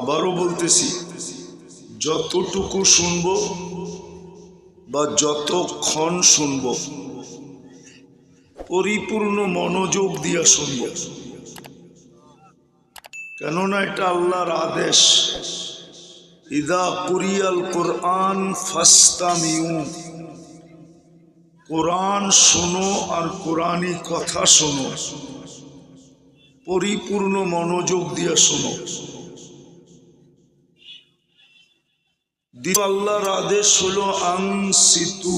আবারও বলতেছি, যতটুকু শুনব বা যতক্ষণ শুনব, পরিপূর্ণ মনোযোগ দিয়া শুনব কেননা এটা আল্লাহর আদেশ, ইদা কুরিয়াল কোরআন ফাস্তামিউ। কোরআন শোনো আর কোরআনই কথা শোনো। পরিপূর্ণ মনোযোগ দিয়ে শোনো। দ্বিতীয় আল্লাহর আদেশ হলো আংসিতু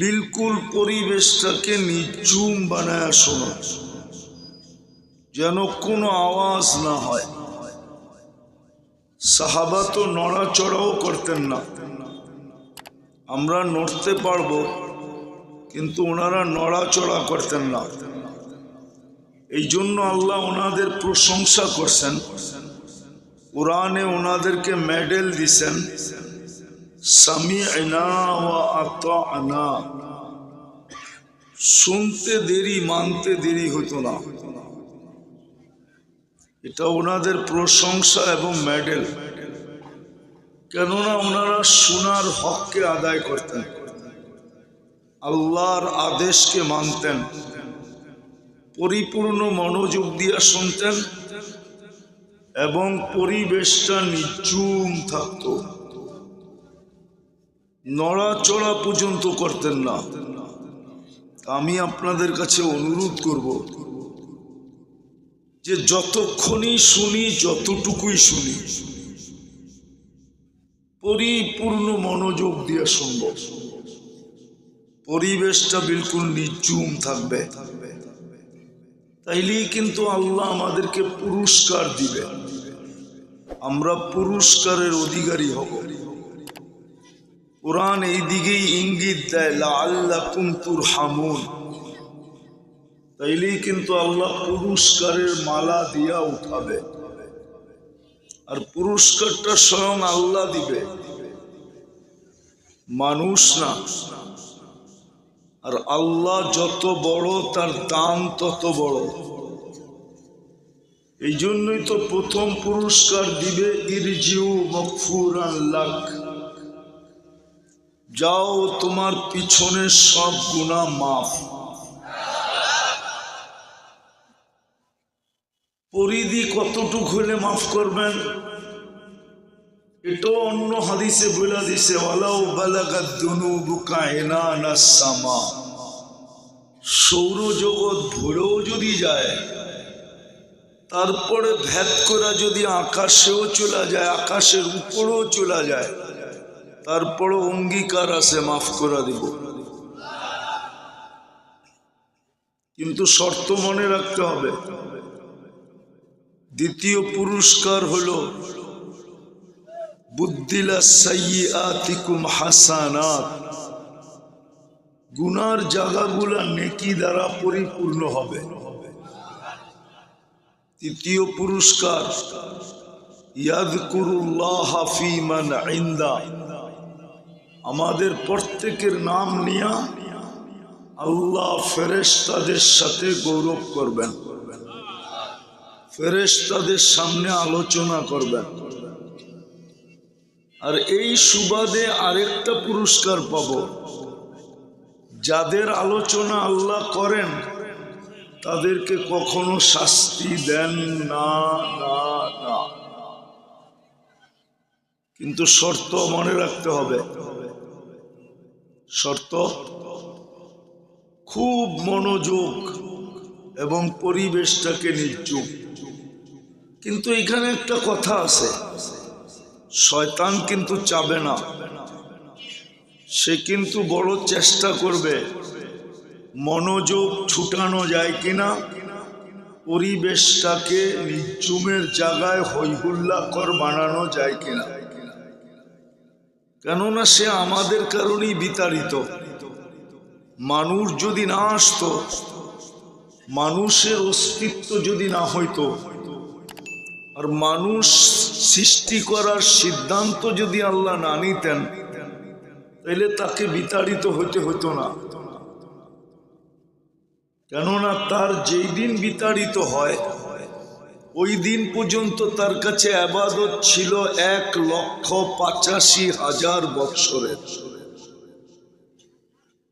বিলকুল পরিবেশটাকে নিঝুম বানায় শোনো, যেন কোনো আওয়াজ না হয়। সাহাবা তো নড়াচড়াও করতেন না। আমরা নড়তে পারব, কিন্তু ওনারা নড়াচড়া করতেন না। এই জন্য আল্লাহ ওনাদের প্রশংসা করছেন। কোরআনে ওনাদেরকে মেডেল দিছেন শুনতে দেরি, মানতে দেরি হতো না। এটা ওনাদের প্রশংসা এবং মেডেল কেননা ওনারা সোনার হককে আদায় করতেন, আল্লাহর আদেশকে মানতেন, পরিপূর্ণ মনোযোগ দিয়া শুনতেন এবং পরিবেশটা নিচুম থাকত। নড়াচড়া পর্যন্ত করতেন না। আমি আপনাদের কাছে অনুরোধ করব যে যতক্ষণই শুনি, যতটুকুই শুনি, পরিপূর্ণ মনোযোগ দিয়ে সম্ভব। পরিবেশটা বিলকুল নিচুম থাকবে। তাইলেই কিন্তু আল্লাহ আমাদেরকে পুরস্কার দিবে। আমরা পুরস্কারের অধিকারী হব। কোরআন এই দিকেই ইঙ্গিত দেয় আল্লাহ কুমতুর হামুন তাইলেই কিন্তু আল্লাহ পুরস্কারের মালা দিয়া উঠাবে। আর পুরস্কারটা স্বয়ং আল্লাহ দিবে। মানুষ না। আর আল্লাহ যত বড়, তার দাম তত বড়। এই জন্যই তো প্রথম পুরস্কার দিবে ইরজিউ মকফুর লাখ যাও, তোমার পিছনের সব গুণা মাফ। পরিধি কতটুক হলে মাফ করবেন? এটাও অন্য হাদিসে বলে দিছে, ওয়ালাউ বালাগাত দুনুবুকা এনানা সামা। সৌরজগৎ ভরেও যদি যায়, তারপরে ভেদ করা যদি আকাশেও চলে যায়, আকাশের উপরেও চলে যায় তারপরও অঙ্গীকার আছে, মাফ করা দিব। কিন্তু শর্ত মনে রাখতে হবে, দ্বিতীয় পুরস্কার হলো বুদ্দিলা সাইয়াতিকুম হাসানাত। গুনার জায়গাগুলা নেকি দ্বারা পরিপূর্ণ হবে। তৃতীয় পুরস্কার আমাদের প্রত্যেকের নাম নিয়া আল্লাহ ফেরেশতাদের সাথে গৌরব করবেন। ফেরেশতাদের সামনে আলোচনা করবেন। আর এই সুবাদে আরেকটা পুরস্কার পাব। যাদের আলোচনা আল্লাহ করেন, তাদেরকে কখনো শাস্তি দেন না না না। কিন্তু শর্ত মনে রাখতে হবে। শর্ত, খুব মনোযোগ এবং পরিবেশটাকে নির্যুম কিন্তু এখানে একটা কথা আছে। শয়তান কিন্তু চাবে না। সে কিন্তু বড় চেষ্টা করবে। মনোযোগ ছুটানো যায় কিনা? পরিবেশটাকে নিচুমের জায়গায় হৈহুল্লাকর বানানো যায় কিনা? কেননা সে আমাদের কারণেই বিতাড়িত। মানুষ যদি না আসতো, মানুষের অস্তিত্ব যদি না হইতো, আর মানুষ সৃষ্টি করার সিদ্ধান্ত যদি আল্লাহ না নিতেন তাহলে তাকে বিতাড়িত হতে হতো না। কেননা তার যেই দিন বিতাড়িত হয়, ওই দিন পর্যন্ত তার কাছে আবাদত ছিল এক লক্ষ পঁচাশি হাজার বৎসরের।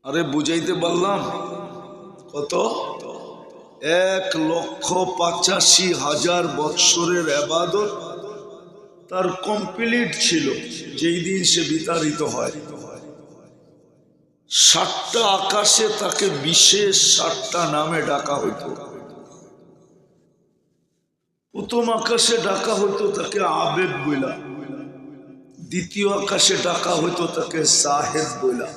আরে বুঝাইতে পারলাম? কত? এক লক্ষ পঁচাশি হাজার বৎসরের আবাদত তার কমপ্লিট ছিল, যেই দিন সে বিতাড়িত হয়। সাতটা আকাশে তাকে বিশেষ সাতটা নামে ডাকা হইতো। প্রথম আকাশে ডাকা হইতো তাকে আবেদ বইলা। দ্বিতীয় আকাশে ডাকা হইতো তাকে সাহেব বইলা।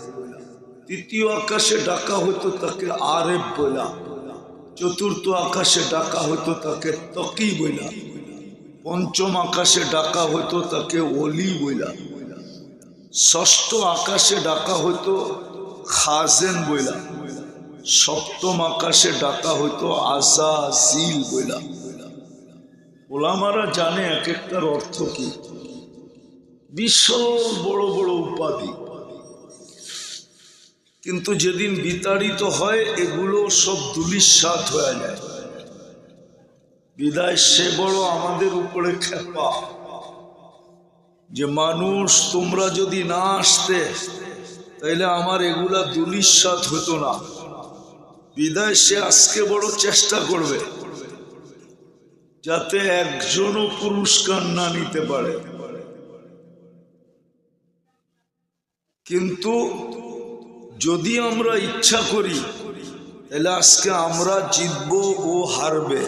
তৃতীয় আকাশে ডাকা হইতো তাকে আরেব বইলা। চতুর্থ আকাশে ডাকা হইতো তাকে তকি বইলা। পঞ্চম আকাশে ডাকা হইতো তাকে অলি বইলা। ষষ্ঠ আকাশে ডাকা হইতো খাজেন বইলা। সপ্তম আকাশে ডাকা হইতো আজা জিল বইলা। ওলামারা জানে এক একটার অর্থ কি? বিশাল বড় বড় উপাধি। কিন্তু যেদিন বিতাড়িত হয়, এগুলো সব দুলিশ্বাত হয়ে যায়। বিদায় সে বড় আমাদের উপরে খেপা। যে মানুষ, তোমরা যদি না আসতে, তাইলে আমার এগুলা দুলিশ্বাত হতো না। বিদায় সে আজকে বড় চেষ্টা করবে, যাতে একজনও পুরস্কার না নিতে পারে। কিন্তু যদি আমরা ইচ্ছা করি তাহলে আজকে আমরা জিতব ও হারবে।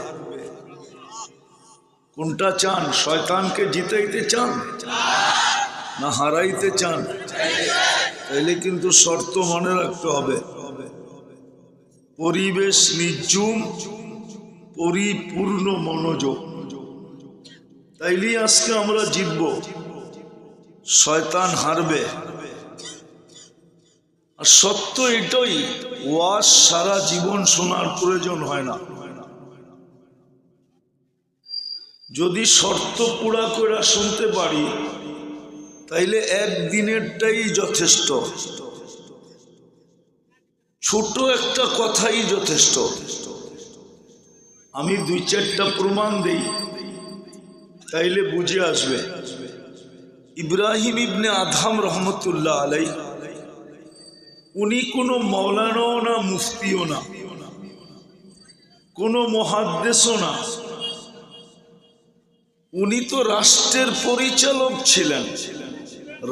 কোনটা চান? শয়তানকে জিতাইতে চান? না হারাইতে চান? তাইলে কিন্তু শর্ত মনে রাখতে হবে। পরিবেশ নির্জুম, পরিপূর্ণ মনোযোগ। তাইলে আজকে আমরা জিতব। শয়তান হারবে। আর সত্য এটাই, ওয়াজ সারা জীবন শোনার প্রয়োজন হয় না। যদি শর্ত পুরা করে শুনতে পারি, তাইলে একদিনেরটাই যথেষ্ট। ছোট একটা কথাই যথেষ্ট। আমি দুই চারটা প্রমাণ দেই, তাইলে বুঝে আসবে। ইব্রাহিম ইবনে আধাম রহমতুল্লাহ আলাই উনি কোনো মৌলানাও না, মুফতিও না। কোনো মহাদ্দেশও না। উনি তো রাষ্ট্রের পরিচালক ছিলেন,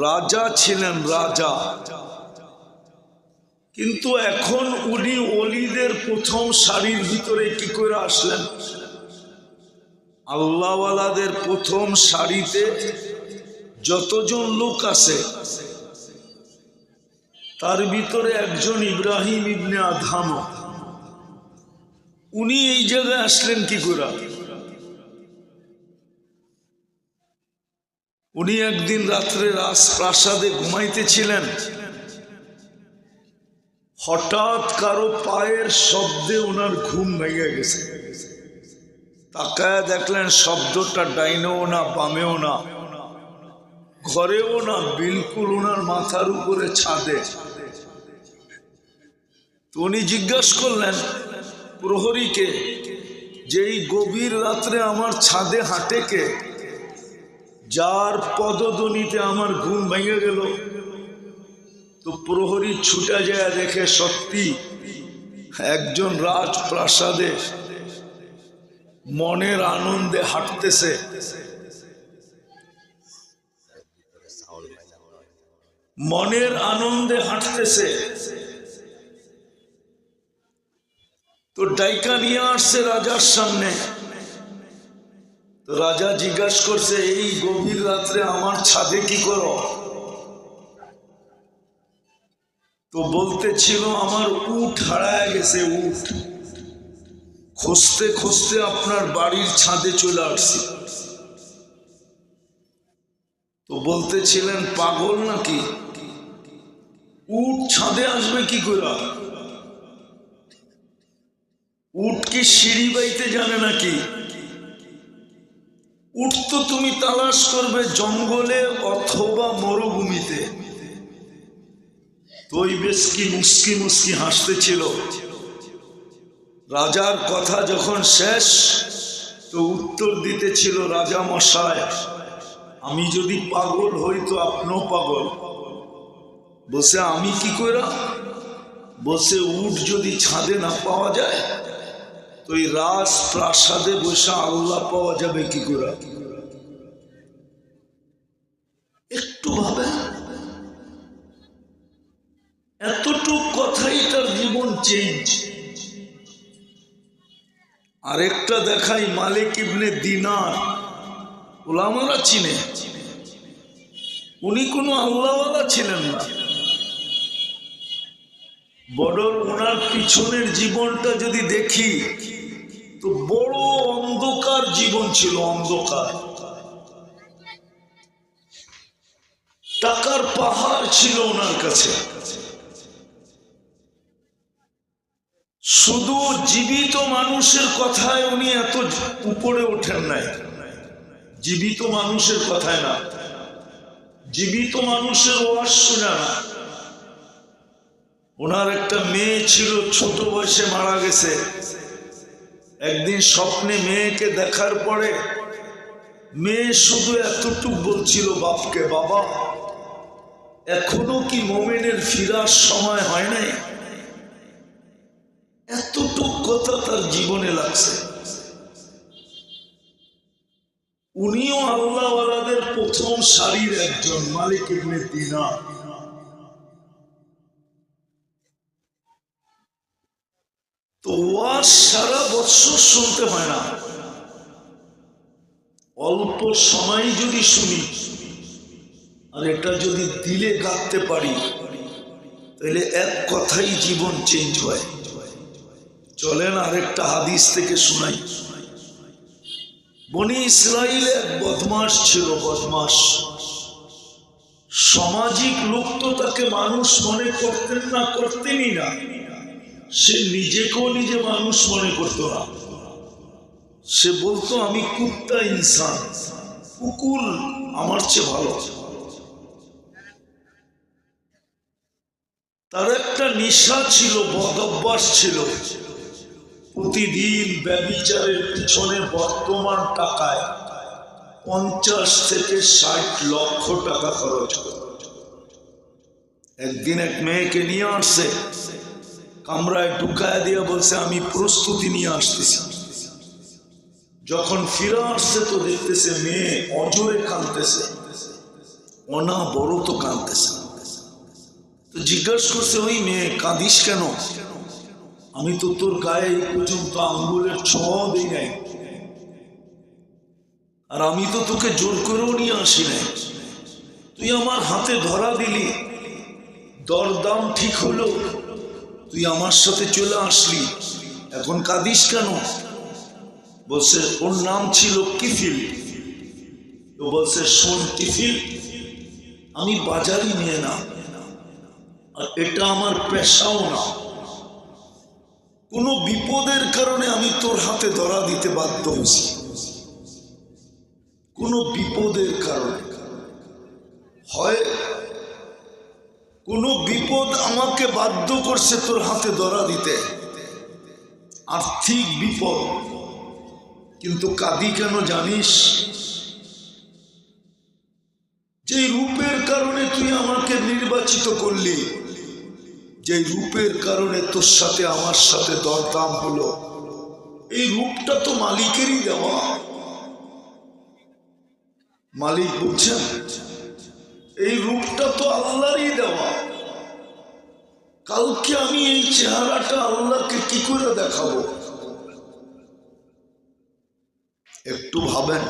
রাজা ছিলেন রাজা। কিন্তু এখন উনি অলিদের প্রথম সারির ভিতরে কি করে আসলেন? আল্লাহওয়ালাদের প্রথম সারিতে যতজন লোক আছে, তার ভিতরে একজন ইব্রাহিম ইবনে আধাম উনি এই জায়গায় আসলেন কি করে? উনি একদিন রাত্রে রাজপ্রাসাদে ঘুমাইতেছিলেন। হঠাৎ কারও পায়ের শব্দে ওনার ঘুম ভেঙে গেছে। তাকায় দেখলেন শব্দটা ডাইনেও না, বামেও না। ঘরেও না, বিলকুল ওনার মাথার উপরে ছাদে। তো উনি জিজ্ঞাসা করলেন প্রহরীকে যে এই গভীর রাত্রে আমার ছাদে হাঁটে কে? যার পদধ্বনিতে আমার ঘুম ভেঙে গেল, তো প্রহরী ছুটে যায় দেখে সত্যি একজন রাজপ্রাসাদে মনের আনন্দে হাঁটতেছে। মনের আনন্দে হাঁটতেছে। তো ডাইকা নিয়ে আসছে রাজার সামনে। রাজা জিজ্ঞাসা করছে, এই গভীর রাত্রে আমার ছাদে কি করো? তো বলতে ছিল, আমার উঠ হারায় গেছে উঠ খুঁজতে খুঁজতে আপনার বাড়ির ছাদে চলে আসছি। তো বলতেছিলেন পাগল নাকি? উঠ ছাদে আসবে কি করে? উঠ কি সিঁড়ি বাইতে জানে নাকি? উঠ তো তুমি তালাশ করবে জঙ্গলে অথবা মরুভূমিতে। ওই বেশ কি মুস্কি হাসতেছিল রাজার কথা যখন শেষ, তো উত্তর দিতেছিল রাজা মশায়, আমি যদি পাগল হই তো আপনিও পাগল। বসে আমি কি কইরা? বসে উঠ যদি ছাদে না পাওয়া যায় তো এই রাজ প্রাসাদে বসে আল্লাহ পাওয়া যাবে কি করে? একটু ভাবে। এতটুক কথাই তার জীবন চেঞ্জ আরেকটা দেখাই মালিক ইবনে দিনার। ওলামারা চিনে। উনি কোনো আল্লাহওয়ালা ছিলেন না। বড় ওনার পিছনের জীবনটা যদি দেখি তো বড় অন্ধকার জীবন ছিল, অন্ধকার। টাকার পাহাড় ছিল ওনার কাছে। শুধু জীবিত মানুষের কথায় উনি এত উপরে ওঠেন নাই। জীবিত মানুষের কথায় না। জীবিত মানুষের ওয়াজ শুনে না। ওনার একটা মেয়ে ছিল, ছোট বয়সে মারা গেছে। একদিন স্বপ্নে মেয়েকে দেখার পরে মেয়ে শুধু এতটুক বলছিল, বাপকে বাবা, এখনও কি মোমেনের ফিরার সময় হয় নাই? এতটুক কথা তার জীবনে লাগছে। উনিও আল্লাহওয়ালাদের প্রথম সারির একজন মালিক ইবনে দিনার। তো ওয়াজ সারা বৎসর শুনতে হয় না। অল্প সময় যদি শুনি, আর এটা যদি দিলে গাঁথতে পারি, তাহলে এক কথাই জীবন চেঞ্জ হয়। চলেন আরেকটা হাদিস থেকে শোনাই। বনি ইসরায়েল এক বদমাস ছিল বদমাস সামাজিক লোক তো তাকে মানুষ মনে করতেন না, করতেনই না। সে নিজেকেও নিজে মানুষ মনে করতো না। সে বলতো, আমি কুত্তা ইনসান। কুকুর আমার চেয়ে ভালো। তার একটা নেশা ছিল, বদভ্যাস ছিল। প্রতিদিন ব্যবিচারের পিছনে বর্তমান টাকায় পঞ্চাশ থেকে ষাট লক্ষ টাকা খরচ একদিন এক মেয়েকে নিয়ে আসছে। কামরায় ঢুকায় দিয়ে বলছে, আমি প্রস্তুতি নিয়ে আসতেছি। যখন ফিরে আসছে তো দেখতেছে, মেয়ে অজরে কাঁদতেছে অনা বড় তো কাঁদতেছে। তো জিজ্ঞাসা করছে, ওই মেয়ে, কাঁদিস কেন? আমি তো তোর গায়ে এই পর্যন্ত আঙ্গুলের ছোঁয়াও দিই নাই। আর আমি তো তোকে জোর করেও নিয়ে আসি নাই। তুই আমার হাতে ধরা দিলি। দরদাম ঠিক হলো। তুই আমার সাথে চলে আসলি। এখন কাঁদিস কেন? বলছে, ওর নাম ছিল কিফিল। তো বলছে, শোন কিফিল, আমি বাজারই নিয়ে না, আর এটা আমার পেশাও না। কোনো বিপদের কারণে আমি তোর হাতে ধরা দিতে বাধ্য হয়েছি। কোনো বিপদের কারণে। হয় কোনো বিপদ আমাকে বাধ্য করছে তোর হাতে ধরা দিতে। আর্থিক বিপদ। কিন্তু কাদি কেন জানিস? যে রূপের কারণে তুই আমাকে নির্বাচিত করলি যে রূপের কারণে তোর সাথে আমার সাথে দরদাম হলো, এই রূপটা তো মালিকেরই দেওয়া। মালিক বুঝছেন? এই রূপটা তো আল্লাহরই দেওয়া। কালকে আমি এই চেহারাটা আল্লাহকে কি করে দেখাবো? একটু ভাবেন।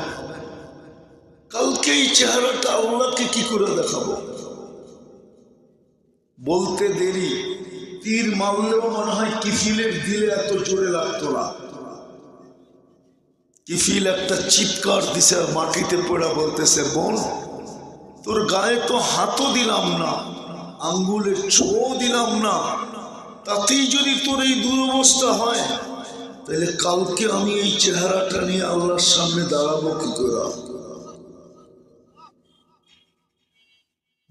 কালকে এই চেহারাটা আল্লাহকে কি করে দেখাবো? বলতে দেরি। তীর মারলেও মনে হয় কিফিলের দিলে এত জোরে লাগতো না। কিফিল একটা চিৎকার দিছে, মাটিতে পড়া বলতেছে, বোন তোর গায়ে তো হাতও দিলাম না আঙ্গুলের ছোঁও দিলাম না। তাতেই যদি তোর এই দুরবস্থা হয়, তাহলে কালকে আমি এই চেহারাটা নিয়ে আল্লাহর সামনে দাঁড়াবো কি করে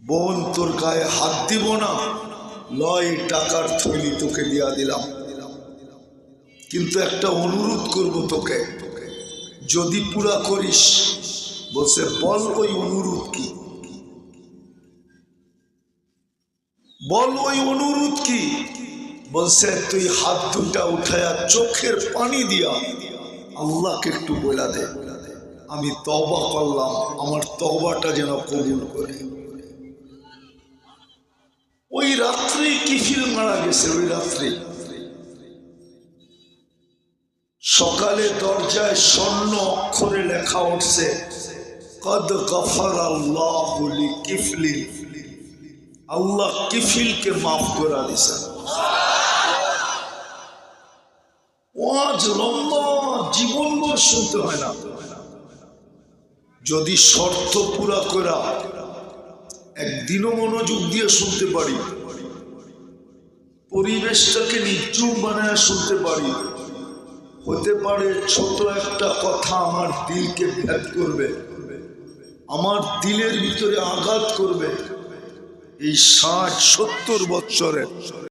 বোন, তোর গায়ে হাত দিব না, লয় টাকার থৈলি তোকে দিয়া দিলাম। কিন্তু একটা অনুরোধ করব তোকে, যদি পুরা করিস, বলছে, বল ওই অনুরোধ কি? বল, ওই অনুরোধ কি? বলছে, তুই হাত দুটা উঠায়া চোখের পানি দিয়া আল্লাহকে একটু বলা দে। আমি তবা করলাম, আমার তবাটা যেন কবুল করে। ওই রাত্রে কিফিল মারা গেছে, ওই রাত্রে। সকালে দরজায় স্বর্ণ অক্ষরে লেখা উঠছে, কদ গফর আল্লাহ কিফলি আল্লাহ কিফিলকে মাফ করা দিছেন ওয়াজ লম্বা, জীবনভর শুনতে হয় না। যদি শর্ত পুরা করা, একদিনও মনোযোগ দিয়ে শুনতে পারি। পরিবেশটাকে নিচুম বানায় শুনতে পারি। হতে পারে ছোট একটা কথা আমার দিলকে ভেদ করবে। আমার দিলের ভিতরে আঘাত করবে। এই ষাট সত্তর বৎসরের